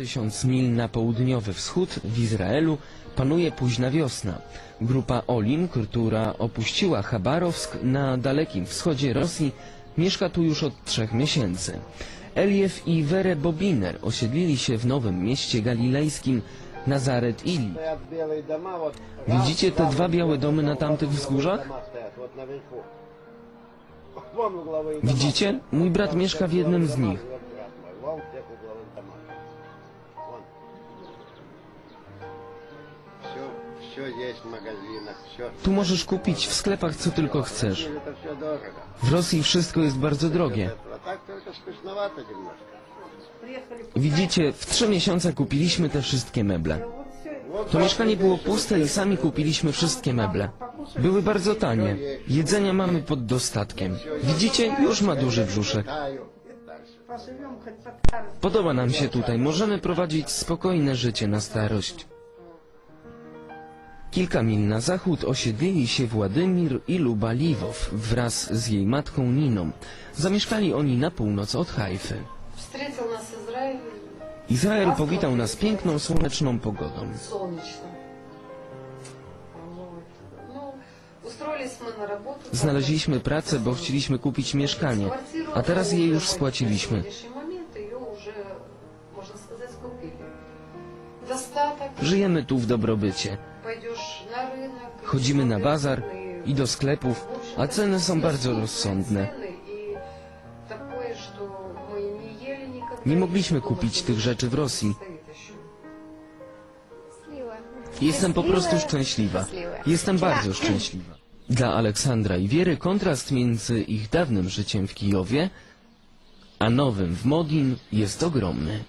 tysiąc mil na południowy wschód w Izraelu panuje późna wiosna. Grupa Olim, która opuściła Chabarowsk na dalekim wschodzie Rosji, mieszka tu już od trzech miesięcy. Eliew i Were Bobiner osiedlili się w nowym mieście galilejskim Nazaret Ili. Widzicie te dwa białe domy na tamtych wzgórzach? Widzicie? Mój brat mieszka w jednym z nich. Tu możesz kupić w sklepach co tylko chcesz. W Rosji wszystko jest bardzo drogie. Widzicie, w trzy miesiące kupiliśmy te wszystkie meble. To mieszkanie było puste i sami kupiliśmy wszystkie meble. Były bardzo tanie. Jedzenia mamy pod dostatkiem. Widzicie, już ma duży brzuszek. Podoba nam się tutaj. Możemy prowadzić spokojne życie na starość. Kilka mil na zachód osiedlili się Władimir i Luba Liwow wraz z jej matką Niną. Zamieszkali oni na północ od Hajfy. Izrael powitał nas piękną, słoneczną pogodą. Znaleźliśmy pracę, bo chcieliśmy kupić mieszkanie, a teraz je już spłaciliśmy. Żyjemy tu w dobrobycie. Chodzimy na bazar i do sklepów, a ceny są bardzo rozsądne. Nie mogliśmy kupić tych rzeczy w Rosji. Jestem po prostu szczęśliwa. Jestem bardzo szczęśliwa. Dla Aleksandra i Wiery kontrast między ich dawnym życiem w Kijowie, a nowym w Modin jest ogromny.